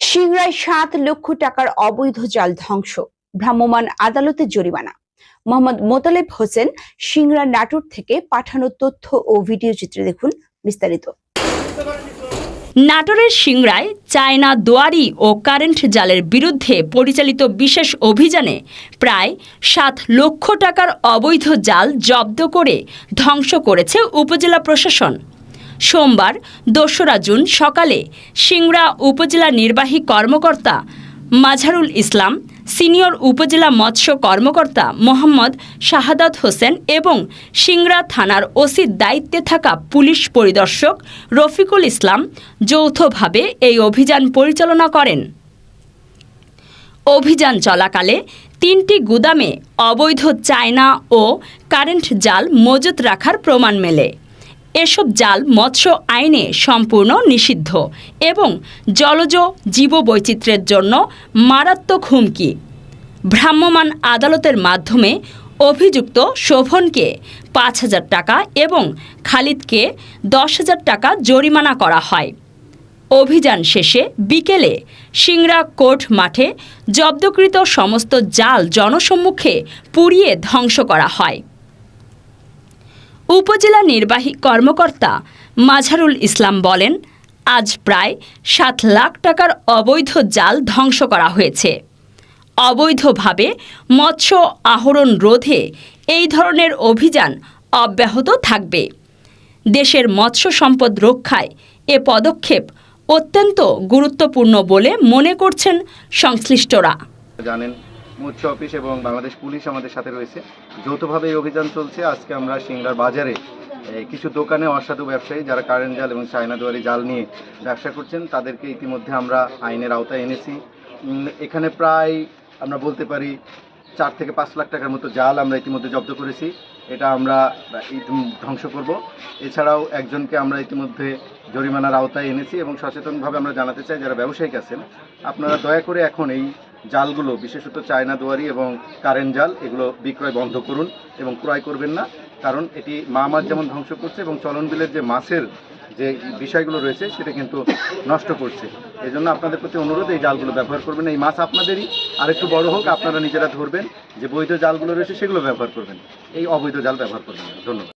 সিংড়ায় সাত লক্ষ টাকার অবৈধ জাল ধ্বংস। ভ্রাম্যমাণ আদালতে জরিমানা। মোহাম্মদ মোতালেব হোসেন, সিংড়া নাটোর থেকে পাঠানো তথ্য ও ভিডিও চিত্রে দেখুন বিস্তারিত। নাটোরের সিংড়ায় চায়না দুয়ারি ও কারেন্ট জালের বিরুদ্ধে পরিচালিত বিশেষ অভিযানে প্রায় সাত লক্ষ টাকার অবৈধ জাল জব্দ করে ধ্বংস করেছে উপজেলা প্রশাসন। সোমবার দোসরা জুন সকালে সিংড়া উপজেলা নির্বাহী কর্মকর্তা মাঝারুল ইসলাম, সিনিয়র উপজেলা মৎস্য কর্মকর্তা মোহাম্মদ শাহাদাত হোসেন এবং সিংড়া থানার ওসির দায়িত্বে থাকা পুলিশ পরিদর্শক রফিকুল ইসলাম যৌথভাবে এই অভিযান পরিচালনা করেন। অভিযান চলাকালে তিনটি গুদামে অবৈধ চায়না ও কারেন্ট জাল মজুত রাখার প্রমাণ মেলে। এসব জাল মৎস্য আইনে সম্পূর্ণ নিষিদ্ধ এবং জলজ জীববৈচিত্র্যের জন্য মারাত্মক হুমকি। ভ্রাম্যমাণ আদালতের মাধ্যমে অভিযুক্ত শোভনকে পাঁচ হাজার টাকা এবং খালিদকে দশ হাজার টাকা জরিমানা করা হয়। অভিযান শেষে বিকেলে সিংড়া কোর্ট মাঠে জব্দকৃত সমস্ত জাল জনসম্মুখে পুড়িয়ে ধ্বংস করা হয়। উপজেলা নির্বাহী কর্মকর্তা মাঝারুল ইসলাম বলেন, আজ প্রায় সাত লাখ টাকার অবৈধ জাল ধ্বংস করা হয়েছে। অবৈধভাবে মৎস্য আহরণ রোধে এই ধরনের অভিযান অব্যাহত থাকবে। দেশের মৎস্য সম্পদ রক্ষায় এ পদক্ষেপ অত্যন্ত গুরুত্বপূর্ণ বলে মনে করছেন সংশ্লিষ্টরা। জানেন মৎস্য অফিস এবং বাংলাদেশ পুলিশ আমাদের সাথে রয়েছে। যৌথভাবে এই অভিযান চলছে। আজকে আমরা সিংড়ার বাজারে কিছু দোকানে অসাধু ব্যবসায়ী যারা কারেন্ট জাল এবং চায়না দুয়ারি জাল নিয়ে ব্যবসা করছেন, তাদেরকে ইতিমধ্যে আমরা আইনের আওতায় এনেছি। এখানে প্রায় আমরা বলতে পারি চার থেকে পাঁচ লাখ টাকার মতো জাল আমরা ইতিমধ্যে জব্দ করেছি। এটা আমরা ধ্বংস করব। এছাড়াও একজনকে আমরা ইতিমধ্যে জরিমানার আওতায় এনেছি এবং সচেতনভাবে আমরা জানাতে চাই, যারা ব্যবসায়িক আছেন, আপনারা দয়া করে এখন এই জালগুলো, বিশেষত চায়না দুয়ারি এবং কারেন্ট জাল, এগুলো বিক্রয় বন্ধ করুন এবং ক্রয় করবেন না। কারণ এটি মা মাছ যেমন ধ্বংস করছে এবং চলন বিলের যে মাছের যে বিষয়গুলো রয়েছে, সেটা কিন্তু নষ্ট করছে। এই জন্য আপনাদের প্রতি অনুরোধ, এই জালগুলো ব্যবহার করবেন এই মাছ আপনাদেরই আর একটু বড় হোক, আপনারা নিজেরা ধরবেন। যে বৈধ জালগুলো রয়েছে, সেগুলো ব্যবহার করবেন। এই অবৈধ জাল ব্যবহার করবেন ধন্যবাদ।